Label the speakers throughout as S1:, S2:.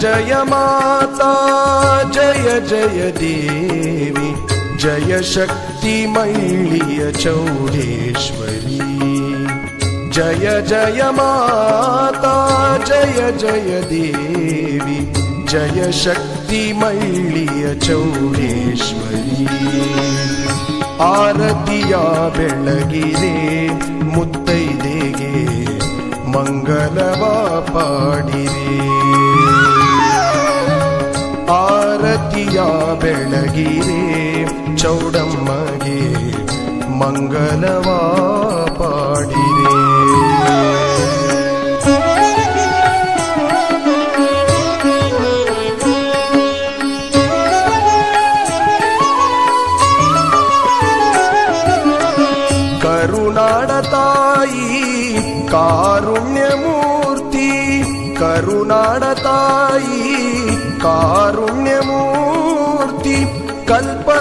S1: ಜಯ माता ಮಾತಾ ಜಯ ಜಯ ದೇವಿ ಜಯ ಶಕ್ತಿ ಮೈಳಿಯ ಚೌಡೇಶ್ವರಿ ಜಯ ಜಯ ಮಾತಾ ಜಯ ಜಯ ದೇವಿ ಜಯ ಶಕ್ತಿ ಮೈಳಿಯ ಚೌಡೇಶ್ವರಿ ಆರತಿಯ ಬೆಳಗಿರೆ ಮುತ್ತೈದೆಗೆ ಮಂಗಲವ ಬೆಳಗಿರೆ ಚೌಡಮ್ಮಗೆ ಮಂಗಲವ ಪಾಡಿರಿ ಕರುನಾಡ ತಾಯಿ ಕಾರುಣ್ಯ ಮೂರ್ತಿ ಕರುನಾಡ ತಾಯಿ ಕಾರುಣ್ಯ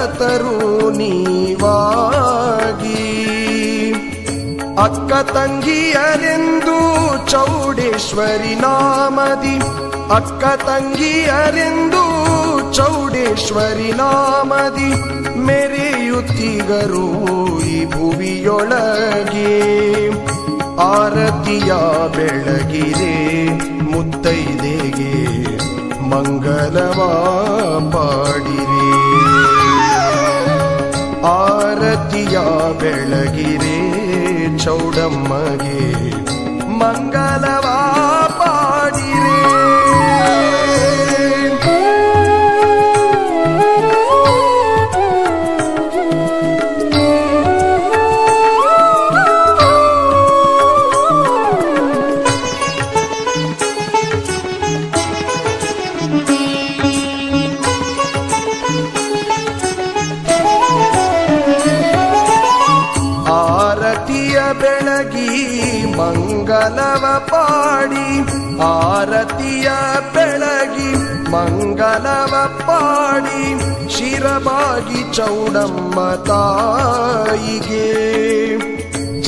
S1: ಕಲ್ಪತರು ನೀವಾಗಿ. ಅಕ್ಕ ತಂಗಿಯರೆಂದು ಚೌಡೇಶ್ವರಿ ನಾಮದಿ. ಅಕ್ಕ ತಂಗಿಯರೆಂದು ಚೌಡೇಶ್ವರಿ ನಾಮದಿ. ಮೆರೆಯುತ್ತಿಗರು ಈ ಭುವಿಯೊಳಗೆ. ಆರತಿಯ ಬೆಳಗಿರೆ ಮುತ್ತೈದೆಗೆ ಮಂಗಲವ ಆರತಿಯ ಬೆಳಗಿರೆ ಚೌಡಮ್ಮಗೆ ಮಂಗಲವ ಆರತಿಯ ಬೆಳಗಿ ಮಂಗಲವ ಪಾಡಿ ಆರತಿಯ ಬೆಳಗಿ ಮಂಗಲವ ಪಾಡಿ ಶಿರಬಾಗಿ ಚೌಡಮ್ಮ ತಾಯಿಗೆ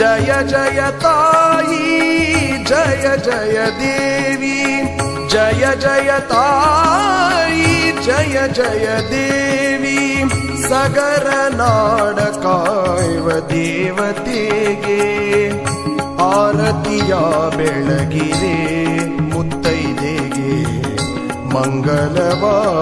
S1: ಜಯ ಜಯ ತಾಯಿ ಜಯ ಜಯ ದೇವಿ ಜಯ ಜಯ ತಾಯಿ ಜಯ ಜಯ ದೇವಿ ಸಗರ ನಾಡ ಕಾಯುವ ದೇವತೆಗೆ ಆರತಿಯ ಬೆಳಗಿರೆ ಮುತ್ತೈದೆಗೆ ಮಂಗಲವ ಪಾಡಿ